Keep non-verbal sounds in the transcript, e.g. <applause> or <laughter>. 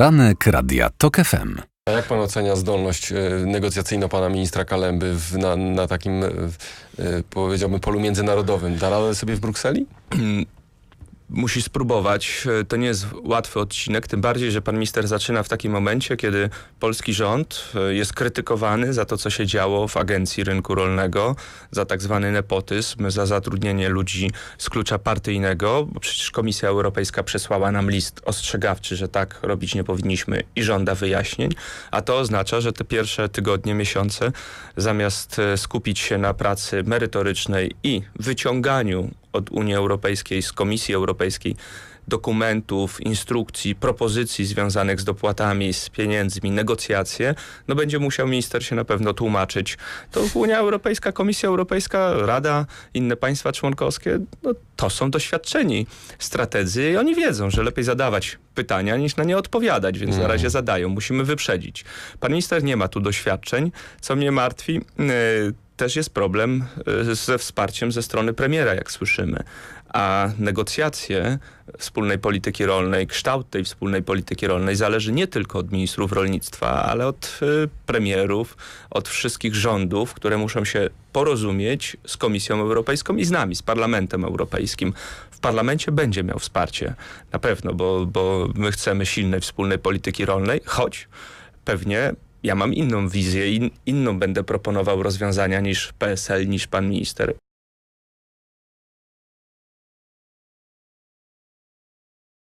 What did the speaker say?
Poranek Radia TOK FM. A jak pan ocenia zdolność e, negocjacyjną pana ministra Kalemby w, na, na takim, e, e, powiedziałbym, polu międzynarodowym? Da radę sobie w Brukseli? <clears throat> musi spróbować. To nie jest łatwy odcinek, tym bardziej, że pan minister zaczyna w takim momencie, kiedy polski rząd e, jest krytykowany za to, co się działo w Agencji Rynku Rolnego, za tak zwany nepotyzm, za zatrudnienie ludzi z klucza partyjnego, bo przecież Komisja Europejska przesłała nam list ostrzegawczy, że tak robić nie powinniśmy i żąda wyjaśnień, a to oznacza, że te pierwsze tygodnie, miesiące, zamiast e, skupić się na pracy merytorycznej i wyciąganiu od Unii Europejskiej, z Komisji Europejskiej dokumentów, instrukcji, propozycji związanych z dopłatami, z pieniędzmi, negocjacje, no będzie musiał minister się na pewno tłumaczyć. To Unia Europejska, Komisja Europejska, Rada, inne państwa członkowskie, no to są doświadczeni strategzy i oni wiedzą, że lepiej zadawać pytania niż na nie odpowiadać, więc na razie zadają. Musimy wyprzedzić. Pan minister nie ma tu doświadczeń. Co mnie martwi, yy, też jest problem y, ze wsparciem ze strony premiera, jak słyszymy. A negocjacje wspólnej polityki rolnej, kształt tej wspólnej polityki rolnej zależy nie tylko od ministrów rolnictwa, ale od y, premierów, od wszystkich rządów, które muszą się porozumieć z Komisją Europejską i z nami, z Parlamentem Europejskim. W parlamencie będzie miał wsparcie, na pewno, bo, bo my chcemy silnej wspólnej polityki rolnej, choć pewnie ja mam inną wizję, in, inną będę proponował rozwiązania niż PSL, niż pan minister.